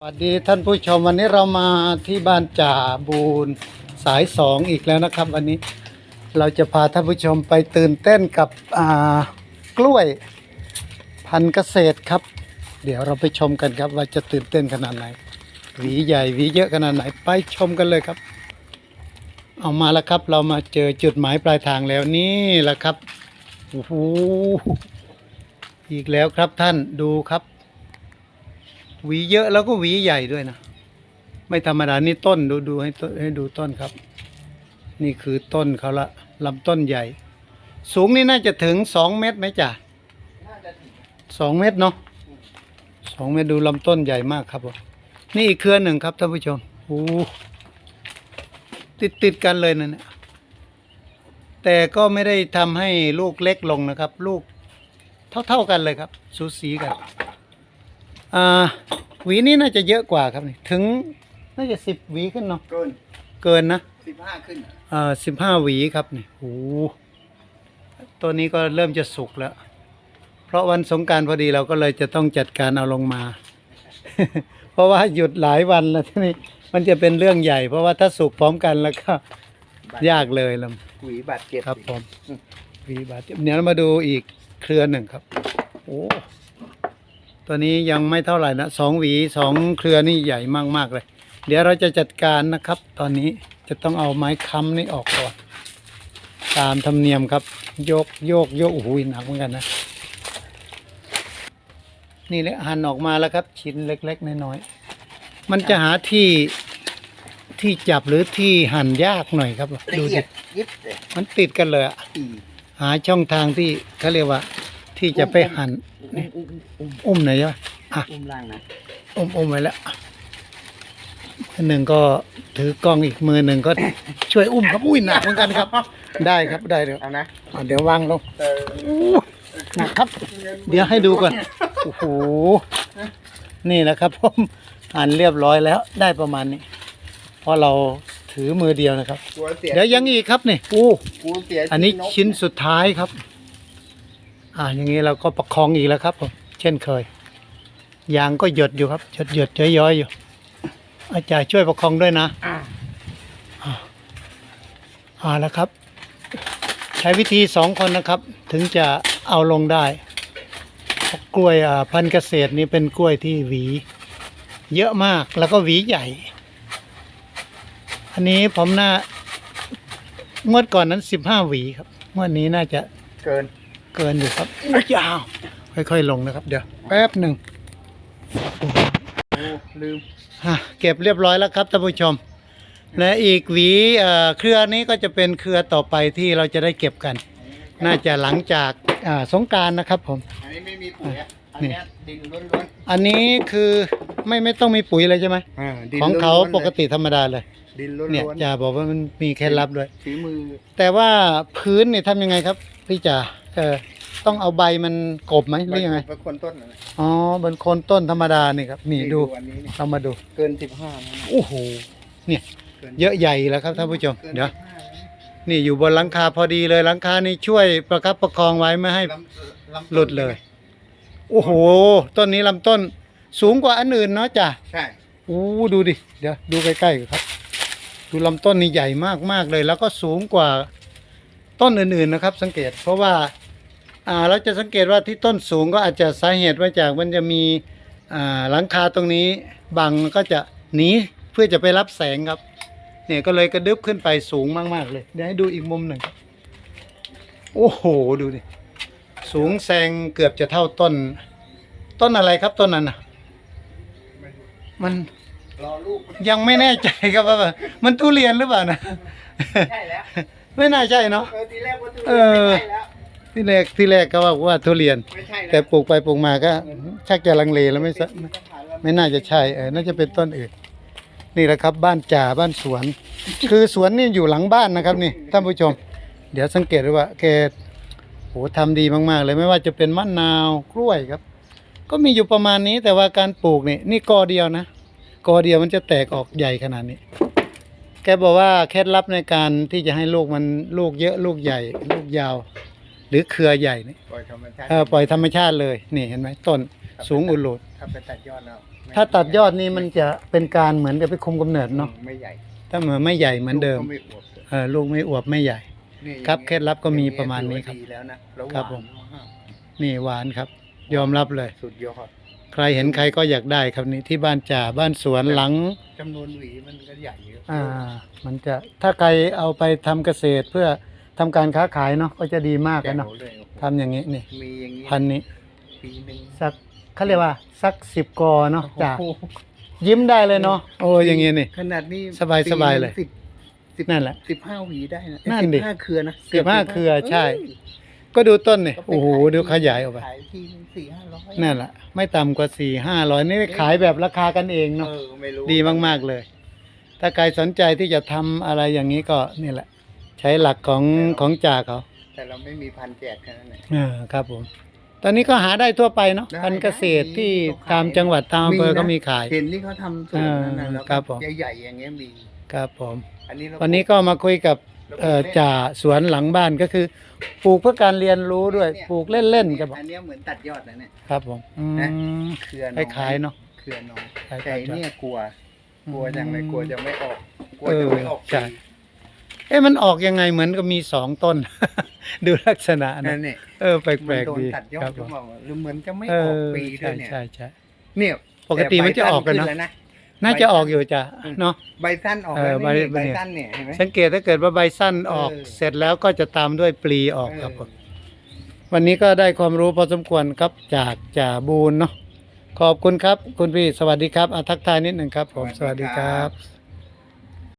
สวัสดีท่านผู้ชมวันนี้เรามาที่บ้านจ่าบูนสายสองอีกแล้วนะครับ วันนี้เราจะพาท่านผู้ชมไปตื่นเต้นกับกล้วยพันธุ์เกษตรครับ เดี๋ยวเราไปชมกันครับ ว่าจะตื่นเต้นขนาดไหน หวีใหญ่หวีเยอะขนาดไหนไปชมกันเลยครับ เอามาแล้วครับ เรามาเจอจุดหมายปลายทางแล้วนี่แหละครับโอ้โหอีกแล้วครับท่านดูครับ หวีเยอะแล้วก็หวีใหญ่ด้วยนะไม่ธรรมดานี่ต้นดูดูให้ต้นให้ดูต้นครับ นี่คือต้นเขาละลำต้นใหญ่ สูงนี่น่าจะถึงสองเมตรไหมจ๊ะสองเมตรเนาะสองเมตรดูลำต้นใหญ่มากครับผมนี่อีกเครือหนึ่งครับท่านผู้ชมโอ้ติดติดกันเลยนะเนี่ยแต่ก็ไม่ได้ทำให้ลูกเล็กลงนะครับ ลูกเท่าๆกันเลยครับ สูสีกัน อ่าหวีนี้น่าจะเยอะกว่าครับนี่ถึงน่าจะสิบหวีขึ้นเนาะเกินเกินนะสิบห้าขึ้นอะอ่าสิบห้าหวีครับนี่โอ้โหตัวนี้ก็เริ่มจะสุกแล้ว เพราะวันสงกรารพอดีเราก็เลยจะต้องจัดการเอาลงมา เพราะว่าหยุดหลายวันแล้วทีนี้มันจะเป็นเรื่องใหญ่ เพราะว่าถ้าสุกพร้อมกันแล้วก็ยากเลยลหวีบาดเจ็บครับผมหวีบาทเจ็บเดี๋ยวเรามาดูอีกเครือหนึ่งครับ โอ้ ตัวนี้ยังไม่เท่าไหร่นะสองหวีสองเครือนี่ใหญ่มากๆเลย เดี๋ยวเราจะจัดการนะครับ ตอนนี้จะต้องเอาไม้ค้ำนี่ออกก่อน ตามธรรมเนียมครับ โยกโยกโยกโอ้โหหนักเหมือนกันนะ นี่แหละหั่นออกมาแล้วครับ ชิ้นเล็ก ๆน้อยๆมันจะหาที่ที่จับหรือที่หั่นยากหน่อยครับละดูเอีดิยดยิบเลยมันติดกันเลยอะอีหาช่องทางที่เขาเรียกว่า ที่จะไปหั่นอุ้มอุ้มอุ้มอุ้มหน่อยใช่ไหมอะอุ้มล่างนะอุ้มอุ้มไว้แล้วมือหนึ่งก็ถือกล้องอีกมือหนึ่งก็ช่วยอุ้มครับอุ้ยหนักเหมือนกันครับ ได้ครับได้เลยเอานะอะเดี๋ยววางลงเอออู้หนักครับ เดี๋ยวให้ดูก่อนโอ้โหนี่นะครับผมอ่านเรียบร้อยแล้วได้ประมาณนี้เพราะเราถือมือเดียวนะครับกลัวเสียเดี๋ยวยังอีกครับนี่อู้กลัวเสียอันนี้กชิ้นสุดท้ายครับ อ่าอย่างนี้เราก็ประคองอีกแล้วครับผมเช่นเคย ยางก็หยดอยู่ครับหยดหยดย้อยย้อยๆอยู่ อาจารย์ช่วยประคองด้วยนะอ่าอ่าแล้วครับ ใช้วิธีสองคนนะครับ ถึงจะเอาลงได้เพราะกล้วยอ่าพันธุ์เกษตรนี้เป็นกล้วยที่หวี เยอะมากแล้วก็หวีใหญ่ อันนี้ผมน่างวดก่อนนั้นสิบห้าหวีครับงวดนี้น่าจะเกิน เกินอยู่ครับอุ๊ยยาวค่อยๆลงนะครับ เดี๋ยวแป๊บหนึ่งโอ้ลืมฮะเก็บเรียบร้อยแล้วครับท่านผู้ชม และอีกหวีเอ่อเครือนี้ก็จะเป็นเครือต่อไปที่เราจะได้เก็บกัน น่าจะหลังจากอ่าสงกรารนะครับผม อันนี้ไม่มีปุ๋ยอะอันนี่เนี้ยดินล้วนอันนี้คือไม่ไม่ต้องมีปุ๋ยเลยใช่ไหมๆอ่าดินของเขาล้วนๆปกติธรรมดาเลยดินล้วนเนี่ยๆจะบอกว่ามันมีเคล็ดลับด้วยฝีมือ แต่ว่าพื้นเนี่ยทำยังไงครับ พี่จ๋า เออ ต้องเอาใบมันกบไหมหรือยังไง เป็นคนต้นอะไรอ๋อบนโคนต้นธรรมดานี่ครับ นี่ดู อันนี้นี่เรามาดู เกินสิบห้านะโอ้โห เนี่ย กินเยอะใหญ่แล้วครับท่านผู้ชม กินเดี๋ยว 15นะนี่อยู่บนหลังคาพอดีเลยหลังคานี่ช่วยประคับประคองไว้ไม่ให้ลำลำต้นหลุดเลย โอ้โห ต้นนี้ลำต้นสูงกว่าอันอื่นเนาะจ้ะใช่อู้ดูดิ เดี๋ยวดูใกล้ๆครับ ดูลำต้นนี่ใหญ่มากๆเลย แล้วก็สูงกว่าต้นอื่นๆนะครับ สังเกต เพราะว่า อ่าเราจะสังเกตว่าที่ต้นสูงก็อาจจะสาเหตุมาจากมันจะมีอ่าหลังคาตรงนี้บังก็จะหนีเพื่อจะไปรับแสงครับเนี่ยก็เลยกระดึบขึ้นไปสูงมาก ๆ เลย เดี๋ยวให้ดูอีกมุมหนึ่งครับโอ้โห ดูดิ สูงแซงเกือบจะเท่าต้น ต้นอะไรครับต้นนั้นน่ะ มันรอลูกยังไม่แน่ใจครับว่ามันทุเรียนหรือเปล่านะ ใช่แล้ว ไม่น่าใช่เนาะ เออ ทีแรกว่าทุเอเรียนอไม่ใช่แล้วที่แรกที่แรกก็ว่าว่าทุเรียน ไม่ใช่แล้วแต่ปลูกไปปลูกมาก็ชักจะลังเลแล้วไม่สะไม่น่าจะใช่เออน่าจะเป็นต้นอื่น นี่แหละครับบ้านจ่าบ้านสวน คือสวนนี่อยู่หลังบ้านนะครับนี่ท่านผู้ชม เดี๋ยวสังเกตดูว่าแกโหทำดีมากๆ เลยไม่ว่าจะเป็นมะนาวกล้วยครับ ก็มีอยู่ประมาณนี้แต่ว่าการปลูกนี่นี่กอเดียวนะกอเดียวมันจะแตกออกใหญ่ขนาดนี้ แกบอกว่าเคล็ดลับในการที่จะให้ลูกมันลูกเยอะลูกใหญ่ลูกยาว หรือเครือใหญ่เนี่ยปล่อยธรรมชาติเออปล่อยธรรมชาติเลยนี่เห็นไหมต้นสูงอุลุดถ้าไปตัดยอดแล้วไม่ถ้าตัดยอดนี่มันจะเป็นการเหมือนกับไปคุมกำเนิดเนาะไม่ใหญ่ถ้าเหมือนไม่ใหญ่เหมือนเดิมลูกก็ไม่อวบเลยเออลูกไม่อวบไม่ใหญ่ นี่ครับอย่างงี้ยเคล็ดลับก็มีประมาณนี้ครับถือว่ดีแล้วนะแล้วหครับวานผมมากนี่หวานครับ ยอมรับเลย สุดยอดใครเห็นใครก็อยากได้ครับนี่ที่บ้านจ่าบ้านสวนหลัง จำนวนหวีมันก็ใหญ่เยอะอ่า มันจะถ้าใครเอาไปทำเกษตรเพื่อ ทำการค้าขายเนาะก็จะดีมากแจ๋อะเนาะวเลยโอ้โหทำอย่างนี้นี่มีอย่างนี้พันนี้ปีหนึ่งสักเขาเรียกว่าสักสิบกอเนาะจ้าโอ้โหยิ้มได้เลยเนาะโอ้อย่างงี้นี่ ขนาดนี้สบายสบายเลยปีหนึ่งสิบสิบนั่นแหละสิบห้าหวีได้นะนั่นดิสิบห้าเครือนะสิบห้าเครือใช่เอ้ยก็ดูต้นนี่ก็ไปโอ้โหขายดูขยายออกไปขายทีหนึ่งสี่ห้าร้อยนั่นแหละไม่ต่ำกว่าสี่ห้าร้อยนี่ขายแบบราคากันเองเนาะ เออไม่รู้ดีมาก ๆ เลย ถ้าใครสนใจที่จะทำอะไรอย่างนี้ก็นี่แหละ ใช้หลักของของจ่าเขาแต่เราไม่มีพันธุ์แจกแค่นั้นแหละ อ่าครับผม ตอนนี้ก็หาได้ทั่วไปเนาะได้พันธุ์เกษตรได้ที่มีตามจังหวัดตามอำเภอมีนะ ก็มีขาย เห็นที่เขาทำสวนนั่นนะอ่าแล้วครับผม ใหญ่ๆอย่างเงี้ยมี ครับผม อันนี้เราวันนี้ก็มาคุยกับเอ่อจ่าสวนหลังบ้านก็คือปลูกเพื่อการเรียนรู้ด้วยปลูกเล่นๆครับผมอันเนี้ยเหมือนตัดยอดนะเนี่ย ครับผมอืมนะเครือคน้อยล้ายๆเนาะ เครือน้อยคล้ายๆแต่อันเนี่ยกลัว กลัวจังเลยกลัวจะไม่ออก กลัวเออจะไม่ออกใช่ เอ๊ะมันออกยังไงเหมือนกับมีสองต้น ดูลักษณะนั่นะนเนี่ยเออแปมันลกโดนๆดีตัดยอครัดบหผรือมเปล่าหรือเหมือนจะไม่เอออกอปีด้วใช่ยเนี่ยใช่ใช่เนี่ยปกติมันจะออกกันเนาะแต่ใบสั้ขึ้แล้วน่าจะออกอยู่จ้ะเนาะใบสั้นออกเออแล้วนี่ใบใบเนี่ยสั้นเนี่ยเห็นไหมสังเกตถ้าเกิดว่าใบสั้นออกเออเสร็จแล้วก็จะตามด้วยปลีออกเออครับผมวันนี้ก็ได้ความรู้พอสมควรครับจากจ่าบูนเนาะขอบคุณครับ คุณพี่สวัสดีครับอาทักทายนิดหนึ่งครับ ผมสวัสดีครับ